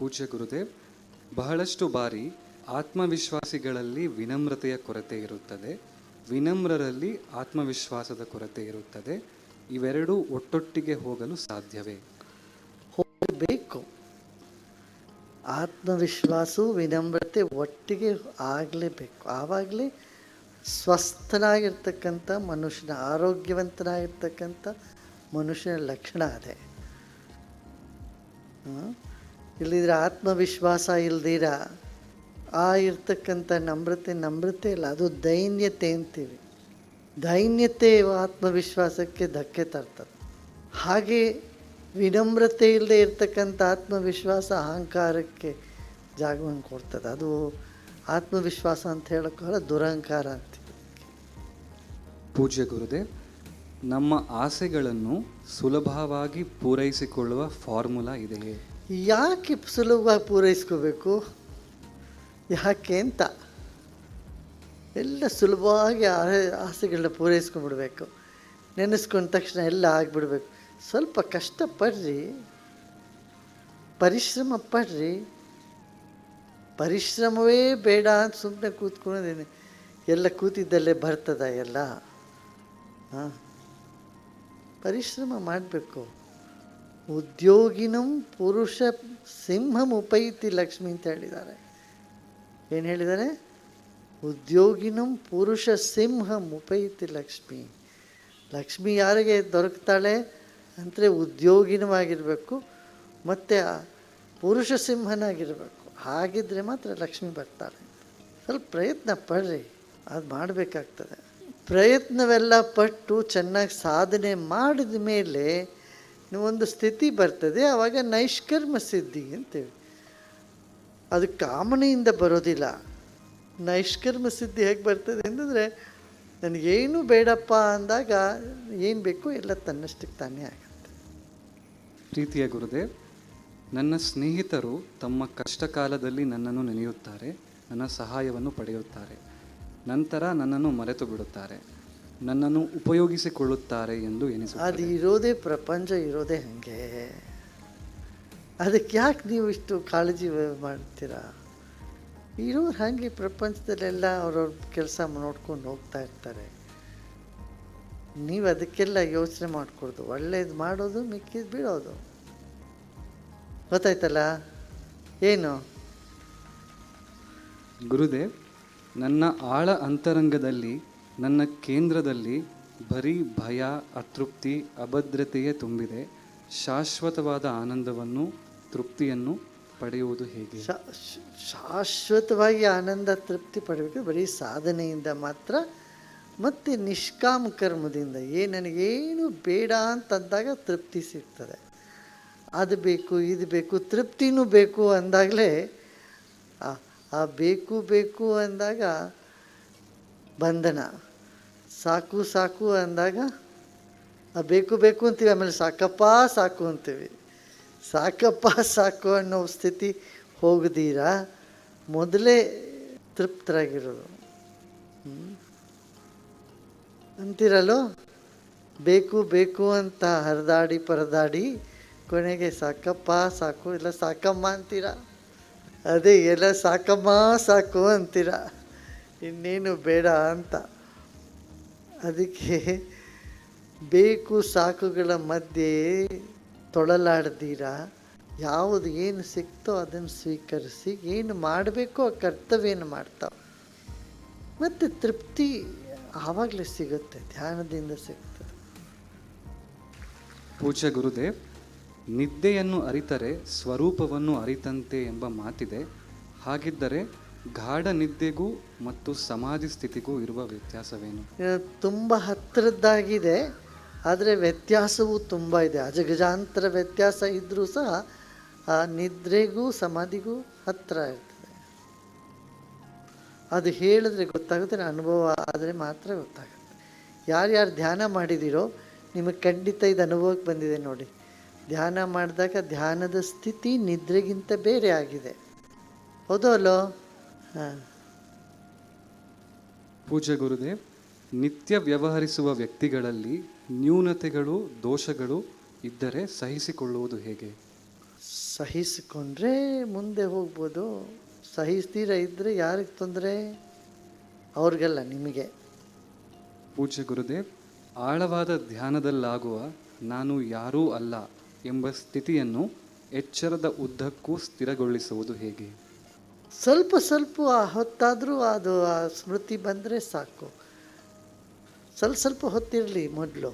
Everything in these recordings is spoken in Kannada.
ಪೂಜ್ಯ ಗುರುದೇವ್ ಬಹಳಷ್ಟು ಬಾರಿ ಆತ್ಮವಿಶ್ವಾಸಿಗಳಲ್ಲಿ ವಿನಮ್ರತೆಯ ಕೊರತೆ ಇರುತ್ತದೆ. ವಿನಮ್ರರಲ್ಲಿ ಆತ್ಮವಿಶ್ವಾಸದ ಕೊರತೆ ಇರುತ್ತದೆ. ಇವೆರಡೂ ಒಟ್ಟೊಟ್ಟಿಗೆ ಹೋಗಲು ಸಾಧ್ಯವೇ? ಹೋಗಬೇಕು. ಆತ್ಮವಿಶ್ವಾಸವು ವಿನಮ್ರತೆ ಒಟ್ಟಿಗೆ ಆಗಲೇಬೇಕು. ಆವಾಗಲೇ ಸ್ವಸ್ಥನಾಗಿರ್ತಕ್ಕಂಥ ಮನುಷ್ಯನ, ಆರೋಗ್ಯವಂತನಾಗಿರ್ತಕ್ಕಂಥ ಮನುಷ್ಯನ ಲಕ್ಷಣ ಅದೇ. ಹ್ಮ್? ಇಲ್ಲಿದ್ರೆ ಆತ್ಮವಿಶ್ವಾಸ ಇಲ್ದಿರ ಆ ಇರ್ತಕ್ಕಂಥ ನಮ್ರತೆ ನಮ್ರತೆ ಇಲ್ಲ. ಅದು ದೈನ್ಯತೆ ಅಂತೀವಿ. ದೈನ್ಯತೆ ಆತ್ಮವಿಶ್ವಾಸಕ್ಕೆ ಧಕ್ಕೆ ತರ್ತದೆ. ಹಾಗೆ ವಿನಮ್ರತೆ ಇಲ್ಲದೆ ಇರ್ತಕ್ಕಂಥ ಆತ್ಮವಿಶ್ವಾಸ ಅಹಂಕಾರಕ್ಕೆ ಜಾಗವನ್ನು ಕೊಡ್ತದೆ. ಅದು ಆತ್ಮವಿಶ್ವಾಸ ಅಂತ ಹೇಳೋಕ್ಕಲ್ಲ ದುರಹಂಕಾರ ಅಂತ ಪೂಜ್ಯ ಗುರುದೇವ್ ನಮ್ಮ ಆಸೆಗಳನ್ನು ಸುಲಭವಾಗಿ ಪೂರೈಸಿಕೊಳ್ಳುವ ಫಾರ್ಮುಲಾ ಇದೆಯೇ? ಯಾಕೆ ಸುಲಭವಾಗಿ ಪೂರೈಸ್ಕೋಬೇಕು? ಯಾಕೆ ಅಂತ? ಎಲ್ಲ ಸುಲಭವಾಗಿ ಆಸೆಗಳನ್ನ ಪೂರೈಸ್ಕೊಂಡ್ಬಿಡ್ಬೇಕು. ನೆನೆಸ್ಕೊಂಡ ತಕ್ಷಣ ಎಲ್ಲ ಆಗಿಬಿಡ್ಬೇಕು. ಸ್ವಲ್ಪ ಕಷ್ಟಪಡ್ರಿ. ಪರಿಶ್ರಮ ಪಡ್ರಿ. ಪರಿಶ್ರಮವೇ ಬೇಡ ಅಂತ ಸುಮ್ಮನೆ ಕೂತ್ಕೊಂಡಿದ್ದೀನಿ. ಎಲ್ಲ ಕೂತಿದ್ದಲ್ಲೇ ಬರ್ತದ ಎಲ್ಲ? ಹಾಂ? ಪರಿಶ್ರಮ ಮಾಡಬೇಕು. ಉದ್ಯೋಗಿನಂ ಪುರುಷ ಸಿಂಹಂ ಉಪೈತಿ ಲಕ್ಷ್ಮಿ ಅಂತ ಹೇಳಿದ್ದಾರೆ. ಏನು ಹೇಳಿದ್ದಾರೆ? ಉದ್ಯೋಗಿನಂ ಪುರುಷ ಸಿಂಹಂ ಉಪೈತಿ ಲಕ್ಷ್ಮಿ. ಲಕ್ಷ್ಮಿ ಯಾರಿಗೆ ದೊರಕ್ತಾಳೆ? ಅಂದರೆ ಉದ್ಯೋಗಿನವಾಗಿರಬೇಕು, ಮತ್ತು ಪುರುಷ ಸಿಂಹನಾಗಿರಬೇಕು. ಹಾಗಿದ್ರೆ ಮಾತ್ರ ಲಕ್ಷ್ಮಿ ಬರ್ತಾಳೆ. ಸ್ವಲ್ಪ ಪ್ರಯತ್ನ ಪಡ್ರಿ, ಅದು ಮಾಡಬೇಕಾಗ್ತದೆ. ಪ್ರಯತ್ನವೆಲ್ಲ ಪಟ್ಟು ಚೆನ್ನಾಗಿ ಸಾಧನೆ ಮಾಡಿದ ಮೇಲೆ ಒಂದು ಸ್ಥಿತಿ ಬರ್ತದೆ ಆವಾಗ ನೈಷ್ಕರ್ಮ ಸಿದ್ಧಿ ಅಂತೇಳಿ. ಅದು ಕಾಮನೆಯಿಂದ ಬರೋದಿಲ್ಲ. ನೈಷ್ಕರ್ಮ ಸಿದ್ಧಿ ಹೇಗೆ ಬರ್ತದೆ ಅಂತಂದರೆ, ನನಗೇನು ಬೇಡಪ್ಪ ಅಂದಾಗ ಏನು ಬೇಕು ಎಲ್ಲ ತನ್ನಷ್ಟಕ್ಕೆ ತಾನೇ ಆಗುತ್ತೆ. ಪ್ರೀತಿಯ ಗುರುದೇವ್ ನನ್ನ ಸ್ನೇಹಿತರು ತಮ್ಮ ಕಷ್ಟ ಕಾಲದಲ್ಲಿ ನನ್ನನ್ನು ನೆನೆಯುತ್ತಾರೆ, ನನ್ನ ಸಹಾಯವನ್ನು ಪಡೆಯುತ್ತಾರೆ. ನಂತರ ನನ್ನನ್ನು ಮರೆತು ಬಿಡುತ್ತಾರೆ ನನ್ನನ್ನು ಉಪಯೋಗಿಸಿಕೊಳ್ಳುತ್ತಾರೆ ಎಂದು ಅದು ಎನಿಸುತ್ತದೆ ಇರೋದೇ ಪ್ರಪಂಚ ಇರೋದೇ ಹಾಗೆ. ಅದಕ್ಕೆ ಯಾಕೆ ನೀವು ಇಷ್ಟು ಕಾಳಜಿ ಮಾಡ್ತೀರಾ? ಇರೋರು ಹಾಗೆ ಪ್ರಪಂಚದಲ್ಲೆಲ್ಲ ಅವ್ರವ್ರ ಕೆಲಸ ನೋಡ್ಕೊಂಡು ಹೋಗ್ತಾ ಇರ್ತಾರೆ. ನೀವು ಅದಕ್ಕೆಲ್ಲ ಯೋಚನೆ ಮಾಡಿಕೊಡೋದು. ಒಳ್ಳೇದು ಮಾಡೋದು ಮಿಕ್ಕಿದ್ದು ಬಿಡೋದು. ಗೊತ್ತಾಯ್ತಲ್ಲ? ಏನು? ಗುರುದೇವ್ ನನ್ನ ಆಳ ಅಂತರಂಗದಲ್ಲಿ ನನ್ನ ಕೇಂದ್ರದಲ್ಲಿ ಬರೀ ಭಯ, ಅತೃಪ್ತಿ, ಅಭದ್ರತೆಯೇ ತುಂಬಿದೆ. ಶಾಶ್ವತವಾದ ಆನಂದವನ್ನು, ತೃಪ್ತಿಯನ್ನು ಪಡೆಯುವುದು ಹೇಗೆ? ಶಾಶ್ವತವಾಗಿ ಆನಂದ, ತೃಪ್ತಿ ಪಡಬೇಕು ಬರೀ ಸಾಧನೆಯಿಂದ ಮಾತ್ರ, ಮತ್ತು ನಿಷ್ಕಾಮ ಕರ್ಮದಿಂದ. ಏ, ನನಗೇನು ಬೇಡ ಅಂತಂದಾಗ ತೃಪ್ತಿ ಸಿಗ್ತದೆ. ಅದು ಬೇಕು, ಇದು ಬೇಕು, ತೃಪ್ತಿನೂ ಬೇಕು ಅಂದಾಗಲೇ ಆ ಬೇಕು ಬೇಕು ಅಂದಾಗ ಬಂಧನ. ಸಾಕು ಸಾಕು ಅಂದಾಗ ಬೇಕು ಬೇಕು ಅಂತೀವಿ, ಆಮೇಲೆ ಸಾಕಪ್ಪ, ಸಾಕು ಅಂತೀವಿ. ಸಾಕಪ್ಪ, ಸಾಕು ಅನ್ನೋ ಸ್ಥಿತಿ ಹೋಗದೀರಾ? ಮೊದಲೇ ತೃಪ್ತರಾಗಿರೋದು? ಅಂತೀರಲ್ಲೋ? ಬೇಕು ಬೇಕು ಅಂತ ಹರಿದಾಡಿ, ಪರದಾಡಿ ಕೊನೆಗೆ ಸಾಕಪ್ಪ, ಸಾಕು, ಇಲ್ಲ ಸಾಕಮ್ಮ ಅಂತೀರ? ಅದೇ, ಎಲ್ಲ ಸಾಕಮ್ಮ, ಸಾಕು ಅಂತೀರ? ಇನ್ನೇನು ಬೇಡ ಅಂತ. ಅದಕ್ಕೆ ಬೇಕು ಸಾಕುಗಳ ಮಧ್ಯೆ ತೊಳಲಾಡ್ದೀರಾ? ಯಾವುದು ಏನು ಸಿಕ್ತೋ ಅದನ್ನು ಸ್ವೀಕರಿಸಿ, ಏನು ಮಾಡಬೇಕೋ ಆ ಕರ್ತವ್ಯನ ಮಾಡ್ತಾವೆ. ಮತ್ತು ತೃಪ್ತಿ ಆವಾಗಲೇ ಸಿಗುತ್ತೆ, ಧ್ಯಾನದಿಂದ ಸಿಗ್ತದೆ ಪೂಜ್ಯ ಗುರುದೇವ್, ನಿದ್ದೆಯನ್ನು ಅರಿತರೆ ಸ್ವರೂಪವನ್ನು ಅರಿತಂತೆ ಎಂಬ ಮಾತಿದೆ. ಹಾಗಿದ್ದರೆ ಗಾಢ ನಿದ್ದೆಗೂ ಮತ್ತು ಸಮಾಧಿ ಸ್ಥಿತಿಗೂ ಇರುವ ವ್ಯತ್ಯಾಸವೇನು? ತುಂಬ ಹತ್ತಿರದ್ದಾಗಿದೆ, ಆದರೆ ವ್ಯತ್ಯಾಸವೂ ತುಂಬ ಇದೆ. ಅಜಗಜಾಂತರ ವ್ಯತ್ಯಾಸ ಇದ್ದರೂ ಸಹ, ಆ ನಿದ್ರೆಗೂ, ಸಮಾಧಿಗೂ ಹತ್ತಿರ ಇರ್ತದೆ. ಅದು ಹೇಳಿದ್ರೆ ಗೊತ್ತಾಗುತ್ತೆ, ಅನುಭವ ಆದರೆ ಮಾತ್ರ ಗೊತ್ತಾಗುತ್ತೆ. ಯಾರ್ಯಾರು ಧ್ಯಾನ ಮಾಡಿದಿರೋ, ನಿಮಗೆ ಖಂಡಿತ ಇದು ಅನುಭವಕ್ಕೆ ಬಂದಿದೆ ನೋಡಿ. ಧ್ಯಾನ ಮಾಡಿದಾಗ ಧ್ಯಾನದ ಸ್ಥಿತಿ ನಿದ್ರೆಗಿಂತ ಬೇರೆ ಆಗಿದೆ. ಹೌದೋ ಅಲ್ಲೋ? ಪೂಜ್ಯ ಗುರುದೇವ್ ನಿತ್ಯ ವ್ಯವಹರಿಸುವ ವ್ಯಕ್ತಿಗಳಲ್ಲಿ ನ್ಯೂನತೆಗಳು ದೋಷಗಳು ಇದ್ದರೆ ಸಹಿಸಿಕೊಳ್ಳುವುದು ಹೇಗೆ? ಸಹಿಸಿಕೊಂಡ್ರೆ ಮುಂದೆ ಹೋಗ್ಬೋದು. ಸಹಿಸ್ತೀರ ಇದ್ದರೆ ಯಾರಿಗೆ ತೊಂದರೆ? ಅವ್ರಿಗಲ್ಲ ನಿಮಗೆ. ಪೂಜ್ಯ ಗುರುದೇವ್ ಆಳವಾದ ಧ್ಯಾನದಲ್ಲಾಗುವ ನಾನು ಯಾರೂ ಅಲ್ಲ ಎಂಬ ಸ್ಥಿತಿಯನ್ನು ಎಚ್ಚರದ ಉದ್ದಕ್ಕೂ ಸ್ಥಿರಗೊಳಿಸುವುದು ಹೇಗೆ? ಸ್ವಲ್ಪ ಸ್ವಲ್ಪ ಹೊತ್ತಾದರೂ ಅದು ಆ ಸ್ಮೃತಿ ಬಂದರೆ ಸಾಕು. ಸ್ವಲ್ಪ ಸ್ವಲ್ಪ ಹೊತ್ತಿರಲಿ ಮೊದಲು.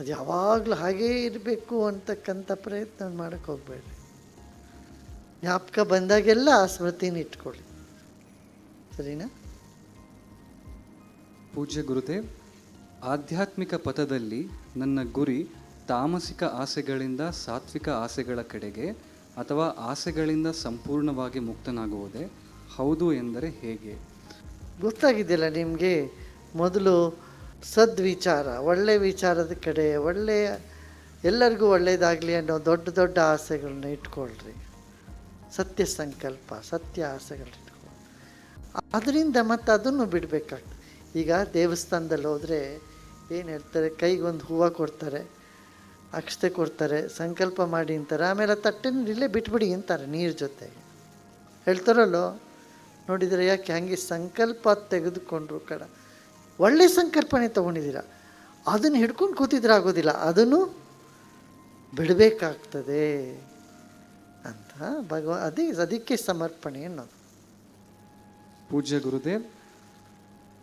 ಅದು ಯಾವಾಗಲೂ ಹಾಗೇ ಇರಬೇಕು ಅಂತಕ್ಕಂಥ ಪ್ರಯತ್ನ ಮಾಡೋಕ್ಕೆ ಹೋಗಬೇಡಿ. ಜ್ಞಾಪಕ ಬಂದಾಗೆಲ್ಲ ಆ ಸ್ಮೃತಿನ ಇಟ್ಕೊಳ್ಳಿ. ಸರಿನಾ? ಪೂಜ್ಯ ಗುರುದೇವ್ ಆಧ್ಯಾತ್ಮಿಕ ಪಥದಲ್ಲಿ ನನ್ನ ಗುರಿ ತಾಮಸಿಕ ಆಸೆಗಳಿಂದ ಸಾತ್ವಿಕ ಆಸೆಗಳ ಕಡೆಗೆ ಅಥವಾ ಆಸೆಗಳಿಂದ ಸಂಪೂರ್ಣವಾಗಿ ಮುಕ್ತನಾಗುವುದೇ ಹೌದು ಎಂದರೆ ಹೇಗೆ? ಗೊತ್ತಾಗಿದೆಯಲ್ಲ ನಿಮಗೆ. ಮೊದಲು ಸದ್ವಿಚಾರ ಒಳ್ಳೆಯ ವಿಚಾರದ ಕಡೆ ಒಳ್ಳೆಯ ಎಲ್ಲರಿಗೂ ಒಳ್ಳೆಯದಾಗಲಿ ಅನ್ನೋ ದೊಡ್ಡ ದೊಡ್ಡ ಆಸೆಗಳನ್ನ ಇಟ್ಕೊಳ್ರಿ. ಸತ್ಯ ಸಂಕಲ್ಪ, ಸತ್ಯ ಆಸೆಗಳನ್ನ ಇಟ್ಕೊಳ್ಳಿ ಅದರಿಂದ ಮತ್ತೆ ಅದನ್ನು ಬಿಡಬೇಕಾಗ್ತದೆ. ಈಗ ದೇವಸ್ಥಾನದಲ್ಲಿ ಹೋದರೆ ಏನು ಹೇಳ್ತಾರೆ, ಕೈಗೊಂದು ಹೂವು ಕೊಡ್ತಾರೆ. ಅಕ್ಷತೆ ಕೊಡ್ತಾರೆ, ಸಂಕಲ್ಪ ಮಾಡಿ ಅಂತಾರೆ. ಆಮೇಲೆ ತಟ್ಟೆನ ಇಲ್ಲೇ ಬಿಟ್ಬಿಡಿ ಅಂತಾರೆ ನೀರು ಜೊತೆಗೆ ಹೇಳ್ತಾರಲ್ಲೋ, ನೋಡಿದರೆ ಯಾಕೆ ಹಂಗೆ ಸಂಕಲ್ಪ ತೆಗೆದುಕೊಂಡ್ರು ಕಡ. ಒಳ್ಳೆ ಸಂಕಲ್ಪನೆ ತೊಗೊಂಡಿದ್ದೀರ. ಅದನ್ನು ಹಿಡ್ಕೊಂಡು ಕೂತಿದ್ರೆ ಆಗೋದಿಲ್ಲ. ಅದನ್ನು ಬಿಡಬೇಕಾಗ್ತದೆ ಅಂತ ಭಗವ, ಅದೇ ಅದಕ್ಕೆ ಸಮರ್ಪಣೆ ಅನ್ನೋದು. ಪೂಜ್ಯ ಗುರುದೇವ್,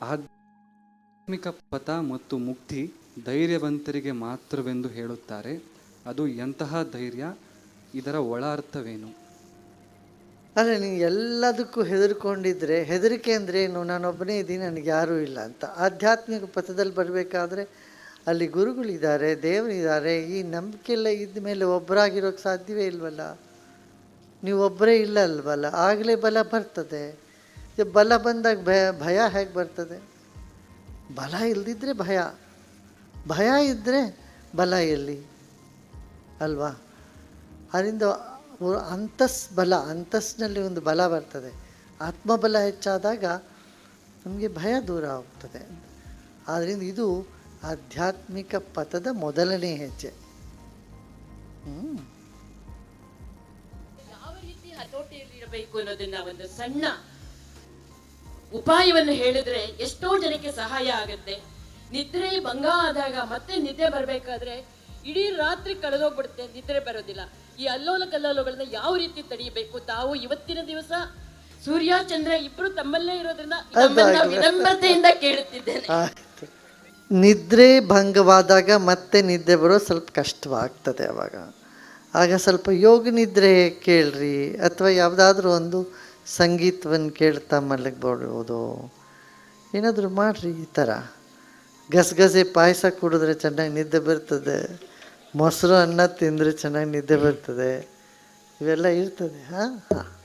ಆಧ್ಯಾತ್ಮಿಕ ಪಥ ಮತ್ತು ಮುಕ್ತಿ ಧೈರ್ಯವಂತರಿಗೆ ಮಾತ್ರವೆಂದು ಹೇಳುತ್ತಾರೆ. ಅದು ಎಂತಹ ಧೈರ್ಯ? ಇದರ ಒಳ ಅರ್ಥವೇನು? ಅಲ್ಲ ನೀವು ಎಲ್ಲದಕ್ಕೂ ಹೆದರ್ಕೊಂಡಿದ್ರೆ, ಹೆದರಿಕೆ ಅಂದರೆ ಏನು? ನಾನೊಬ್ಬನೇ ಇದ್ದೀನಿ, ನನಗೆ ಯಾರೂ ಇಲ್ಲ ಅಂತ. ಆಧ್ಯಾತ್ಮಿಕ ಪಥದಲ್ಲಿ ಬರಬೇಕಾದ್ರೆ ಅಲ್ಲಿ ಗುರುಗಳಿದ್ದಾರೆ, ದೇವರಿದ್ದಾರೆ. ಈ ನಂಬಿಕೆ ಎಲ್ಲ ಇದ್ದ ಮೇಲೆ ಒಬ್ಬರಾಗಿರೋಕ್ಕೆ ಸಾಧ್ಯವೇ ಇಲ್ವಲ್ಲ? ನೀವು ಒಬ್ಬರೇ ಇಲ್ಲ ಅಲ್ವಲ್ಲ? ಆಗಲೇ ಬಲ ಬರ್ತದೆ. ಬಲ ಬಂದಾಗ ಭಯ ಭಯ ಹೇಗೆ ಬರ್ತದೆ? ಬಲ ಇಲ್ದಿದ್ರೆ ಭಯ. ಭಯ ಇದ್ದರೆ ಬಲ ಎಲ್ಲಿ? ಅಲ್ವಾ? ಅದರಿಂದ ಅಂತಸ್, ಬಲ, ಅಂತಸ್ನಲ್ಲಿ ಒಂದು ಬಲ ಬರ್ತದೆ. ಆತ್ಮಬಲ ಹೆಚ್ಚಾದಾಗ ನಮಗೆ ಭಯ ದೂರ ಹೋಗ್ತದೆ ಆದ್ದರಿಂದ ಇದು ಆಧ್ಯಾತ್ಮಿಕ ಪಥದ ಮೊದಲನೇ ಹೆಜ್ಜೆ. ಹ್ಞೂ ಯಾವ ರೀತಿ ಹತೋಟಿಯಲ್ಲಿ ಇರಬೇಕು ಅನ್ನೋದನ್ನ ಒಂದು ಸಣ್ಣ ಉಪಾಯವನ್ನು ಹೇಳಿದ್ರೆ ಎಷ್ಟೋ ಜನಕ್ಕೆ ಸಹಾಯ ಆಗುತ್ತೆ. ನಿದ್ರೆ ಭಂಗ ಆದಾಗ ಮತ್ತೆ ನಿದ್ದೆ ಬರ್ಬೇಕಾದ್ರೆ ಇಡೀ ರಾತ್ರಿ ಕಳೆದೋಗ್ಬಿಡುತ್ತೆ ನಿದ್ರೆ ಬರೋದಿಲ್ಲ. ಈ ಅಲ್ಲೋಲ ಕಲ್ಲೋಲಗಳನ್ನ ಯಾವ ರೀತಿ ತಡೆಯಬೇಕು? ತಾವು ಇವತ್ತಿನ ದಿವಸ ಸೂರ್ಯ ಚಂದ್ರ ಇಬ್ರು ತಮ್ಮಲ್ಲೇ ಇರೋದ್ರಿಂದ ವಿನಮ್ರತೆಯಿಂದ ಕೇಳುತ್ತಿದ್ದೇನೆ. ನಿದ್ರೆ ಭಂಗವಾದಾಗ ಮತ್ತೆ ನಿದ್ದೆ ಬರೋ ಸ್ವಲ್ಪ ಕಷ್ಟವಾಗ್ತದೆ ಅವಾಗ. ಆಗ ಸ್ವಲ್ಪ ಯೋಗ ನಿದ್ರೆ ಕೇಳ್ರಿ ಅಥವಾ ಯಾವುದಾದ್ರೂ ಒಂದು ಸಂಗೀತವನ್ನು ಕೇಳ್ತಾ ಮಲಗಬಹುದು ಏನಾದರೂ ಮಾಡಿರಿ ಈ ಥರ ಗಸಗಸೆ ಪಾಯಸ ಕುಡಿದ್ರೆ ಚೆನ್ನಾಗಿ ನಿದ್ದೆ ಬರ್ತದೆ. ಮೊಸರು ಅನ್ನ ತಿಂದರೆ ಚೆನ್ನಾಗಿ ನಿದ್ದೆ ಬರ್ತದೆ. ಇವೆಲ್ಲ ಇರ್ತದೆ. ಹಾಂ ಹಾಂ.